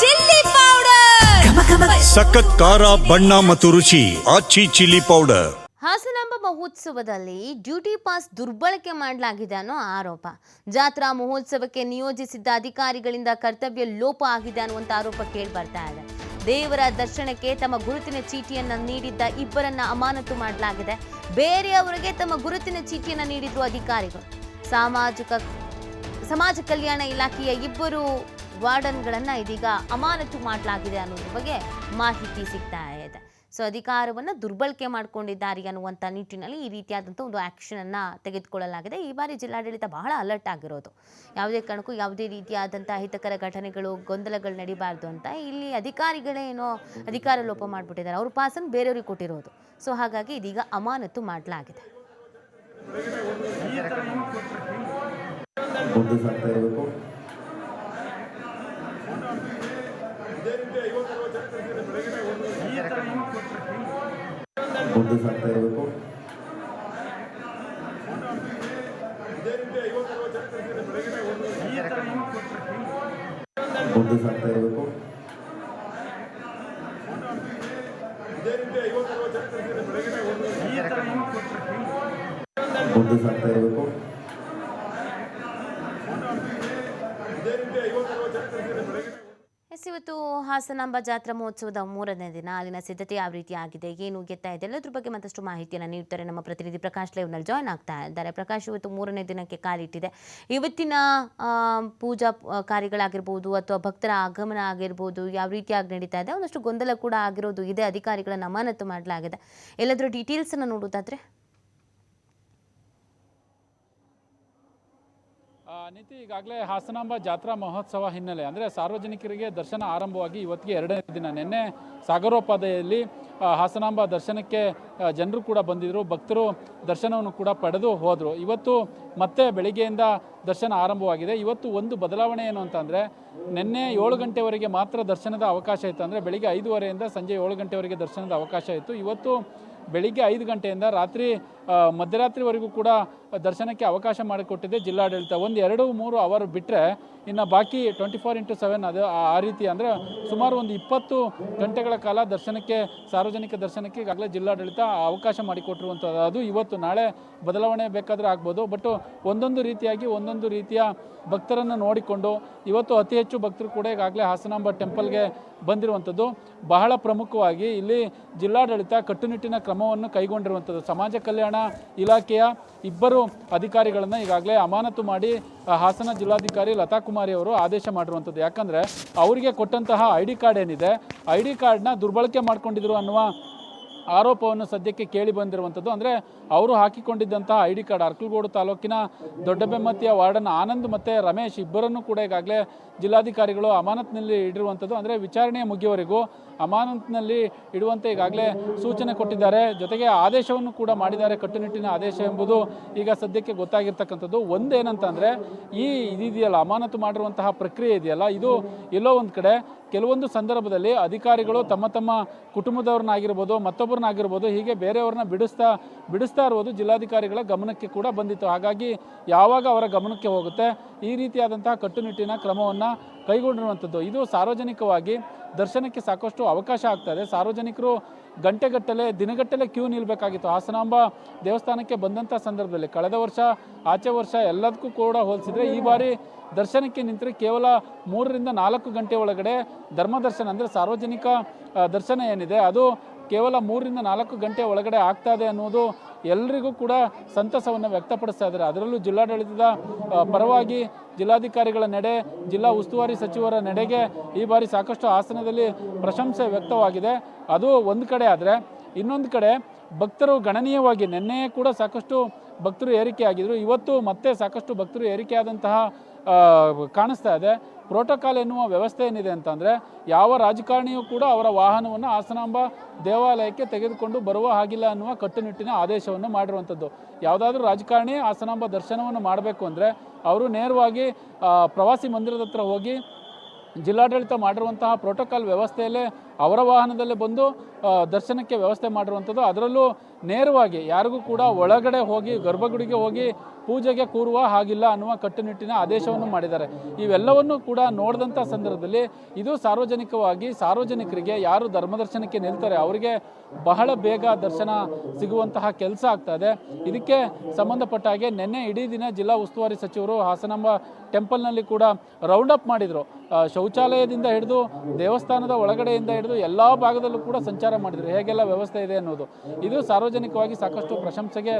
Chilli powder. ಸಖತ್ ಖಾರ ಬಣ್ಣ ಮತ್ತು ರುಚಿ ಆಚಿ ಚಿಲ್ಲಿ ಪೌಡರ್. ಹಾಸನಾಂಬ ಮಹೋತ್ಸವದಲ್ಲಿ ಡ್ಯೂಟಿ ಪಾಸ್ ದುರ್ಬಳಕೆ ಮಾಡಲಾಗಿದೆ ಅನ್ನೋ ಆರೋಪ. ಜಾತ್ರಾ ಮಹೋತ್ಸವಕ್ಕೆ ನಿಯೋಜಿಸಿದ್ದ ಅಧಿಕಾರಿಗಳಿಂದ ಕರ್ತವ್ಯ ಲೋಪ ಆಗಿದೆ ಅನ್ನುವಂಥ ಆರೋಪ ಕೇಳಿ ಬರ್ತಾ ಇದೆ. ದೇವರ ದರ್ಶನಕ್ಕೆ ತಮ್ಮ ಗುರುತಿನ ಚೀಟಿಯನ್ನ ನೀಡಿದ್ದ ಇಬ್ಬರನ್ನ ಅಮಾನತು ಮಾಡಲಾಗಿದೆ. ಬೇರೆಯವರಿಗೆ ತಮ್ಮ ಗುರುತಿನ ಚೀಟಿಯನ್ನ ನೀಡಿದ್ರು ಅಧಿಕಾರಿಗಳು. ಸಾಮಾಜಿಕ ಸಮಾಜ ಕಲ್ಯಾಣ ಇಲಾಖೆಯ ಇಬ್ಬರು ವಾರ್ಡನ್ಗಳನ್ನ ಇದೀಗ ಅಮಾನತು ಮಾಡಲಾಗಿದೆ ಅನ್ನೋದ್ರ ಬಗ್ಗೆ ಮಾಹಿತಿ ಸಿಗ್ತಾ ಇದೆ. ಸೊ ಅಧಿಕಾರವನ್ನು ದುರ್ಬಳಕೆ ಮಾಡಿಕೊಂಡಿದ್ದಾರೆ ಅನ್ನುವಂಥ ನಿಟ್ಟಿನಲ್ಲಿ ಈ ರೀತಿಯಾದಂಥ ಒಂದು ಆ್ಯಕ್ಷನನ್ನು ತೆಗೆದುಕೊಳ್ಳಲಾಗಿದೆ. ಈ ಬಾರಿ ಜಿಲ್ಲಾಡಳಿತ ಬಹಳ ಅಲರ್ಟ್ ಆಗಿರೋದು. ಯಾವುದೇ ಕಾರಣಕ್ಕೂ ಯಾವುದೇ ರೀತಿಯಾದಂಥ ಅಹಿತಕರ ಘಟನೆಗಳು, ಗೊಂದಲಗಳು ನಡಿಬಾರ್ದು ಅಂತ ಇಲ್ಲಿ ಅಧಿಕಾರಿಗಳೇ ಏನೋ ಅಧಿಕಾರ ಲೋಪ ಮಾಡಿಬಿಟ್ಟಿದ್ದಾರೆ. ಅವ್ರ ಪಾಸನ್ನು ಬೇರೆಯವ್ರಿಗೆ ಕೊಟ್ಟಿರೋದು. ಸೊ ಹಾಗಾಗಿ ಇದೀಗ ಅಮಾನತು ಮಾಡಲಾಗಿದೆ. ಸಾಗ್ತಾ ಇರಬೇಕು. ಮುಂದೆ ಸಾಗ್ತಾ ಇರಬೇಕು. ಮುಂದೆ ಸಾಗ್ತಾ ಇರಬೇಕು. ಮುಂದೆ ಸಾಗ್ತಾ ಇರಬೇಕು. ಎಸ್ ಇವತ್ತು ಹಾಸನಾಂಬ ಜಾತ್ರಾ ಮಹೋತ್ಸವದ ಮೂರನೇ ದಿನ, ಅಲ್ಲಿನ ಸಿದ್ಧತೆ ಯಾವ ರೀತಿ ಆಗಿದೆ, ಏನು ಗೆತ್ತಾ ಇದೆ, ಎಲ್ಲದ್ರ ಬಗ್ಗೆ ಮತ್ತಷ್ಟು ಮಾಹಿತಿಯನ್ನು ನೀಡ್ತಾರೆ ನಮ್ಮ ಪ್ರತಿನಿಧಿ ಪ್ರಕಾಶ್ ಲೈವ್ನಲ್ಲಿ ಜಾಯ್ನ್ ಆಗ್ತಾ ಇದ್ದಾರೆ. ಪ್ರಕಾಶ್, ಇವತ್ತು ಮೂರನೇ ದಿನಕ್ಕೆ ಕಾಲಿಟ್ಟಿದೆ ಇವತ್ತಿನ ಪೂಜಾ ಕಾರ್ಯಗಳಾಗಿರ್ಬೋದು ಅಥವಾ ಭಕ್ತರ ಆಗಮನ ಆಗಿರ್ಬೋದು ಯಾವ ರೀತಿಯಾಗಿ ನಡೀತಾ ಇದೆ, ಒಂದಷ್ಟು ಗೊಂದಲ ಕೂಡ ಆಗಿರೋದು ಇದೆ. ಅಧಿಕಾರಿಗಳನ್ನು ಅಮಾನತು ಮಾಡಲಾಗಿದೆ. ಎಲ್ಲದರ ಡೀಟೇಲ್ಸನ್ನು ನೋಡೋದಾದ್ರೆ? ನೀತಿ ಈಗಾಗಲೇ ಹಾಸನಾಂಬ ಜಾತ್ರಾ ಮಹೋತ್ಸವ ಹಿನ್ನೆಲೆ, ಅಂದರೆ ಸಾರ್ವಜನಿಕರಿಗೆ ದರ್ಶನ ಆರಂಭವಾಗಿ ಇವತ್ತಿಗೆ ಎರಡನೇ ದಿನ. ನಿನ್ನೆ ಸಾಗರೋಪಾದೆಯಲ್ಲಿ ಹಾಸನಾಂಬ ದರ್ಶನಕ್ಕೆ ಜನರು ಕೂಡ ಬಂದಿದ್ದರು ಭಕ್ತರು ದರ್ಶನವನ್ನು ಕೂಡ ಪಡೆದು ಹೋದರು. ಇವತ್ತು ಮತ್ತೆ ಬೆಳಿಗ್ಗೆಯಿಂದ ದರ್ಶನ ಆರಂಭವಾಗಿದೆ. ಇವತ್ತು ಒಂದು ಬದಲಾವಣೆ ಏನು ಅಂತಂದರೆ ನಿನ್ನೆ ಏಳು ಗಂಟೆವರೆಗೆ ಮಾತ್ರ ದರ್ಶನದ ಅವಕಾಶ ಇತ್ತು. ಅಂದರೆ ಬೆಳಿಗ್ಗೆ ಐದುವರೆಯಿಂದ ಸಂಜೆ ಏಳು ಗಂಟೆವರೆಗೆ ದರ್ಶನದ ಅವಕಾಶ ಇತ್ತು. ಇವತ್ತು ಬೆಳಿಗ್ಗೆ ಐದು ಗಂಟೆಯಿಂದ ರಾತ್ರಿ ಮಧ್ಯರಾತ್ರಿವರೆಗೂ ಕೂಡ ದರ್ಶನಕ್ಕೆ ಅವಕಾಶ ಮಾಡಿಕೊಟ್ಟಿದೆ ಜಿಲ್ಲಾಡಳಿತ. ಒಂದು ಎರಡು ಮೂರು ಅವರ್ ಬಿಟ್ಟರೆ ಇನ್ನು ಬಾಕಿ ಟ್ವೆಂಟಿ ಫೋರ್ ಇಂಟು ಸೆವೆನ್ ಅದು ಆ ರೀತಿ ಅಂದರೆ ಸುಮಾರು ಒಂದು ಇಪ್ಪತ್ತು ಗಂಟೆಗಳ ಕಾಲ ದರ್ಶನಕ್ಕೆ, ಸಾರ್ವಜನಿಕ ದರ್ಶನಕ್ಕೆ ಈಗಾಗಲೇ ಜಿಲ್ಲಾಡಳಿತ ಅವಕಾಶ ಮಾಡಿಕೊಟ್ಟಿರುವಂಥದ್ದು ಅದು ಇವತ್ತು ನಾಳೆ ಬದಲಾವಣೆ ಬೇಕಾದರೆ ಆಗ್ಬೋದು. ಬಟ್ ಒಂದೊಂದು ರೀತಿಯಾಗಿ ಒಂದೊಂದು ರೀತಿಯ ಭಕ್ತರನ್ನು ನೋಡಿಕೊಂಡು ಇವತ್ತು ಅತಿ ಹೆಚ್ಚು ಭಕ್ತರು ಕೂಡ ಈಗಾಗಲೇ ಹಾಸನಾಂಬ ಟೆಂಪಲ್ಗೆ ಬಂದಿರುವಂಥದ್ದು ಬಹಳ ಪ್ರಮುಖವಾಗಿ ಇಲ್ಲಿ ಜಿಲ್ಲಾಡಳಿತ ಕಟ್ಟುನಿಟ್ಟಿನ ಕ್ರಮವನ್ನು ಕೈಗೊಂಡಿರುವಂಥದ್ದು ಸಮಾಜ ಕಲ್ಯಾಣ ಇಲಾಖೆಯ ಇಬ್ಬರು ಅಧಿಕಾರಿಗಳನ್ನು ಈಗಾಗಲೇ ಅಮಾನತು ಮಾಡಿ ಹಾಸನ ಜಿಲ್ಲಾಧಿಕಾರಿ ಲತಾ ಕುಮಾರಿ ಅವರು ಆದೇಶ ಮಾಡಿರುವಂಥದ್ದು. ಯಾಕಂದರೆ ಅವರಿಗೆ ಕೊಟ್ಟಂತಹ ಐ ಡಿ ಕಾರ್ಡ್ ಏನಿದೆ, ಐ ಡಿ ಕಾರ್ಡ್ನ ದುರ್ಬಳಕೆ ಮಾಡ್ಕೊಂಡಿದ್ರು ಅನ್ನುವ ಆರೋಪವನ್ನು ಸದ್ಯಕ್ಕೆ ಕೇಳಿ ಬಂದಿರುವಂಥದ್ದು. ಅಂದರೆ ಅವರು ಹಾಕಿಕೊಂಡಿದ್ದಂತಹ ಐ ಡಿ ಕಾರ್ಡ್ ಅರ್ಕಲ್ಗೋಡು ತಾಲೂಕಿನ ದೊಡ್ಡಬೆಮ್ಮತ್ತಿಯ ವಾರ್ಡನ್ ಆನಂದ್ ಮತ್ತು ರಮೇಶ್ ಇಬ್ಬರನ್ನು ಕೂಡ ಈಗಾಗಲೇ ಜಿಲ್ಲಾಧಿಕಾರಿಗಳು ಅಮಾನತ್ನಲ್ಲಿ ಇಡಿರುವಂಥದ್ದು. ಅಂದರೆ ವಿಚಾರಣೆಯ ಮುಗಿಯವರೆಗೂ ಅಮಾನತ್ನಲ್ಲಿ ಇಡುವಂತೆ ಈಗಾಗಲೇ ಸೂಚನೆ ಕೊಟ್ಟಿದ್ದಾರೆ. ಜೊತೆಗೆ ಆದೇಶವನ್ನು ಕೂಡ ಮಾಡಿದ್ದಾರೆ. ಕಟ್ಟುನಿಟ್ಟಿನ ಆದೇಶ ಎಂಬುದು ಈಗ ಸದ್ಯಕ್ಕೆ ಗೊತ್ತಾಗಿರ್ತಕ್ಕಂಥದ್ದು. ಒಂದೇನಂತಂದರೆ, ಈ ಇದಿದೆಯಲ್ಲ, ಅಮಾನತು ಮಾಡಿರುವಂತಹ ಪ್ರಕ್ರಿಯೆ ಇದೆಯಲ್ಲ, ಇದು ಎಲ್ಲೋ ಒಂದು ಕಡೆ ಕೆಲವೊಂದು ಸಂದರ್ಭದಲ್ಲಿ ಅಧಿಕಾರಿಗಳು ತಮ್ಮ ತಮ್ಮ ಕುಟುಂಬದವ್ರನ್ನಾಗಿರ್ಬೋದು ಮತ್ತೊಬ್ಬರನ್ನಾಗಿರ್ಬೋದು ಹೀಗೆ ಬೇರೆಯವ್ರನ್ನ ಬಿಡಿಸ್ತಾ ಬಿಡಿಸ್ತಾ ಇರುವುದು ಜಿಲ್ಲಾಧಿಕಾರಿಗಳ ಗಮನಕ್ಕೆ ಕೂಡ ಬಂದಿತ್ತು. ಹಾಗಾಗಿ ಯಾವಾಗ ಅವರ ಗಮನಕ್ಕೆ ಹೋಗುತ್ತೆ, ಈ ರೀತಿಯಾದಂತಹ ಕಟ್ಟುನಿಟ್ಟಿನ ಕ್ರಮವನ್ನು ಕೈಗೊಂಡಿರುವಂಥದ್ದು. ಇದು ಸಾರ್ವಜನಿಕವಾಗಿ ದರ್ಶನಕ್ಕೆ ಸಾಕಷ್ಟು ಅವಕಾಶ ಆಗ್ತಾ ಇದೆ. ಸಾರ್ವಜನಿಕರು ಗಂಟೆಗಟ್ಟಲೆ, ದಿನಗಟ್ಟಲೆ ಕ್ಯೂ ನಿಲ್ಲಬೇಕಾಗಿತ್ತು ಹಾಸನಾಂಬ ದೇವಸ್ಥಾನಕ್ಕೆ ಬಂದಂಥ ಸಂದರ್ಭದಲ್ಲಿ ಕಳೆದ ವರ್ಷ, ಆಚೆ ವರ್ಷ ಎಲ್ಲದಕ್ಕೂ ಕೂಡ ಹೋಲಿಸಿದ್ರೆ ಈ ಬಾರಿ ದರ್ಶನಕ್ಕೆ ನಿಂತರೆ ಕೇವಲ ಮೂರರಿಂದ ನಾಲ್ಕು ಗಂಟೆ ಒಳಗಡೆ ಧರ್ಮ ದರ್ಶನ ಅಂದರೆ ಸಾರ್ವಜನಿಕ ದರ್ಶನ ಏನಿದೆ, ಅದು ಕೇವಲ ಮೂರರಿಂದ ನಾಲ್ಕು ಗಂಟೆ ಒಳಗಡೆ ಆಗ್ತಾ ಇದೆ ಅನ್ನೋದು ಎಲ್ರಿಗೂ ಕೂಡ ಸಂತಸವನ್ನು ವ್ಯಕ್ತಪಡಿಸ್ತಾ ಇದ್ದಾರೆ. ಅದರಲ್ಲೂ ಜಿಲ್ಲಾಡಳಿತದ ಪರವಾಗಿ ಜಿಲ್ಲಾಧಿಕಾರಿಗಳ ನಡೆ, ಜಿಲ್ಲಾ ಉಸ್ತುವಾರಿ ಸಚಿವರ ನಡೆಗೆ ಈ ಬಾರಿ ಸಾಕಷ್ಟು ಆಸನದಲ್ಲಿ ಪ್ರಶಂಸೆ ವ್ಯಕ್ತವಾಗಿದೆ. ಅದು ಒಂದು ಕಡೆ ಆದರೆ ಇನ್ನೊಂದು ಕಡೆ ಭಕ್ತರು ಗಣನೀಯವಾಗಿ, ನಿನ್ನೆಯೇ ಕೂಡ ಸಾಕಷ್ಟು ಭಕ್ತರು ಏರಿಕೆಯಾಗಿದ್ದರು ಇವತ್ತು ಮತ್ತೆ ಸಾಕಷ್ಟು ಭಕ್ತರು ಏರಿಕೆಯಾದಂತಹ ಕಾಣಿಸ್ತಾ ಇದೆ. ಪ್ರೋಟೋಕಾಲ್ ಎನ್ನುವ ವ್ಯವಸ್ಥೆ ಏನಿದೆ ಅಂತಂದರೆ ಯಾವ ರಾಜಕಾರಣಿಯೂ ಕೂಡ ಅವರ ವಾಹನವನ್ನು ಹಾಸನಾಂಬ ದೇವಾಲಯಕ್ಕೆ ತೆಗೆದುಕೊಂಡು ಬರುವ ಹಾಗಿಲ್ಲ ಅನ್ನುವ ಕಟ್ಟುನಿಟ್ಟಿನ ಆದೇಶವನ್ನು ಮಾಡಿರುವಂಥದ್ದು. ಯಾವುದಾದ್ರೂ ರಾಜಕಾರಣಿ ಹಾಸನಾಂಬ ದರ್ಶನವನ್ನು ಮಾಡಬೇಕು ಅಂದರೆ ಅವರು ನೇರವಾಗಿ ಪ್ರವಾಸಿ ಮಂದಿರದ ಹತ್ರ ಹೋಗಿ ಜಿಲ್ಲಾಡಳಿತ ಮಾಡಿರುವಂತಹ ಪ್ರೋಟೋಕಾಲ್ ವ್ಯವಸ್ಥೆಯಲ್ಲೇ ಅವರ ವಾಹನದಲ್ಲಿ ಬಂದು ದರ್ಶನಕ್ಕೆ ವ್ಯವಸ್ಥೆ ಮಾಡಿರುವಂಥದ್ದು. ಅದರಲ್ಲೂ ನೇರವಾಗಿ ಯಾರಿಗೂ ಕೂಡ ಒಳಗಡೆ ಹೋಗಿ, ಗರ್ಭಗುಡಿಗೆ ಹೋಗಿ ಪೂಜೆಗೆ ಕೂರುವ ಹಾಗಿಲ್ಲ ಅನ್ನುವ ಕಟ್ಟುನಿಟ್ಟಿನ ಆದೇಶವನ್ನು ಮಾಡಿದ್ದಾರೆ. ಇವೆಲ್ಲವನ್ನು ಕೂಡ ನೋಡಿದಂಥ ಸಂದರ್ಭದಲ್ಲಿ ಇದು ಸಾರ್ವಜನಿಕವಾಗಿ ಸಾರ್ವಜನಿಕರಿಗೆ ಯಾರು ಧರ್ಮದರ್ಶನಕ್ಕೆ ನಿಲ್ತಾರೆ, ಅವರಿಗೆ ಬಹಳ ಬೇಗ ದರ್ಶನ ಸಿಗುವಂತಹ ಕೆಲಸ ಆಗ್ತಾ ಇದೆ. ಇದಕ್ಕೆ ಸಂಬಂಧಪಟ್ಟ ಹಾಗೆ ನಿನ್ನೆ ಇಡೀ ದಿನ ಜಿಲ್ಲಾ ಉಸ್ತುವಾರಿ ಸಚಿವರು ಹಾಸನಾಂಬ ಟೆಂಪಲ್ನಲ್ಲಿ ಕೂಡ ರೌಂಡ್ ಅಪ್ ಮಾಡಿದರು. ಶೌಚಾಲಯದಿಂದ ಹಿಡಿದು ದೇವಸ್ಥಾನದ ಒಳಗಡೆಯಿಂದ ಹಿಡಿದು ಎಲ್ಲ ಭಾಗದಲ್ಲೂ ಕೂಡ ಸಂಚಾರ ಮಾಡಿದರು. ಹೇಗೆಲ್ಲ ವ್ಯವಸ್ಥೆ ಇದೆ ಅನ್ನೋದು. ಇದು ಸಾರ್ವಜನಿಕವಾಗಿ ಸಾಕಷ್ಟು ಪ್ರಶಂಸೆಗೆ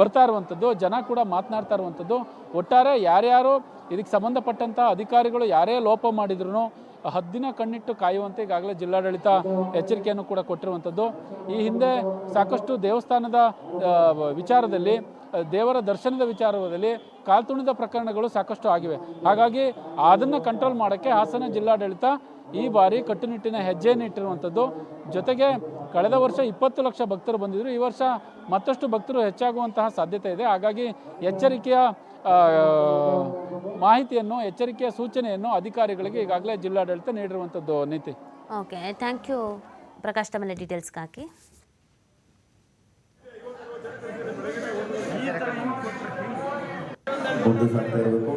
ಬರ್ತಾ ಇರುವಂಥದ್ದು ಜನ ಕೂಡ ಮಾತನಾಡ್ತಾ ಇರುವಂಥದ್ದು ಒಟ್ಟಾರೆ ಯಾರ್ಯಾರು ಇದಕ್ಕೆ ಸಂಬಂಧಪಟ್ಟಂಥ ಅಧಿಕಾರಿಗಳು ಯಾರೇ ಲೋಪ ಮಾಡಿದ್ರು ಹದ್ದಿನ ಕಣ್ಣಿಟ್ಟು ಕಾಯುವಂತೆ ಈಗಾಗಲೇ ಜಿಲ್ಲಾಡಳಿತ ಎಚ್ಚರಿಕೆಯನ್ನು ಕೂಡ ಕೊಟ್ಟಿರುವಂಥದ್ದು ಈ ಹಿಂದೆ ಸಾಕಷ್ಟು ದೇವಸ್ಥಾನದ ವಿಚಾರದಲ್ಲಿ, ದೇವರ ದರ್ಶನದ ವಿಚಾರದಲ್ಲಿ ಕಾಲ್ತುಣಿದ ಪ್ರಕರಣಗಳು ಸಾಕಷ್ಟು ಆಗಿವೆ. ಹಾಗಾಗಿ ಅದನ್ನು ಕಂಟ್ರೋಲ್ ಮಾಡೋಕ್ಕೆ ಹಾಸನ ಜಿಲ್ಲಾಡಳಿತ ಈ ಬಾರಿ ಕಟ್ಟುನಿಟ್ಟಿನ ಹೆಜ್ಜೆಯನ್ನು ಇಟ್ಟಿರುವಂಥದ್ದು. ಜೊತೆಗೆ ಕಳೆದ ವರ್ಷ ಇಪ್ಪತ್ತು ಲಕ್ಷ ಭಕ್ತರು ಬಂದಿದ್ದರು ಈ ವರ್ಷ ಮತ್ತಷ್ಟು ಭಕ್ತರು ಹೆಚ್ಚಾಗುವಂತಹ ಸಾಧ್ಯತೆ ಇದೆ. ಹಾಗಾಗಿ ಎಚ್ಚರಿಕೆಯ ಮಾಹಿತಿಯನ್ನು ಎಚ್ಚರಿಕೆಯ ಸೂಚನೆಯನ್ನು ಅಧಿಕಾರಿಗಳಿಗೆ ಈಗಾಗಲೇ ಜಿಲ್ಲಾಡಳಿತ ನೀಡಿರುವಂಥದ್ದು ನೀತಿ. Okay thank you. ಪ್ರಕಾಶ್ ತಮ್ಮನೆ ಡೀಟೇಲ್ಸ್ಗೆ ಹಾಕಿ. ಮುಂದೆ ಸಾಗ್ತಾ ಇರಬೇಕು.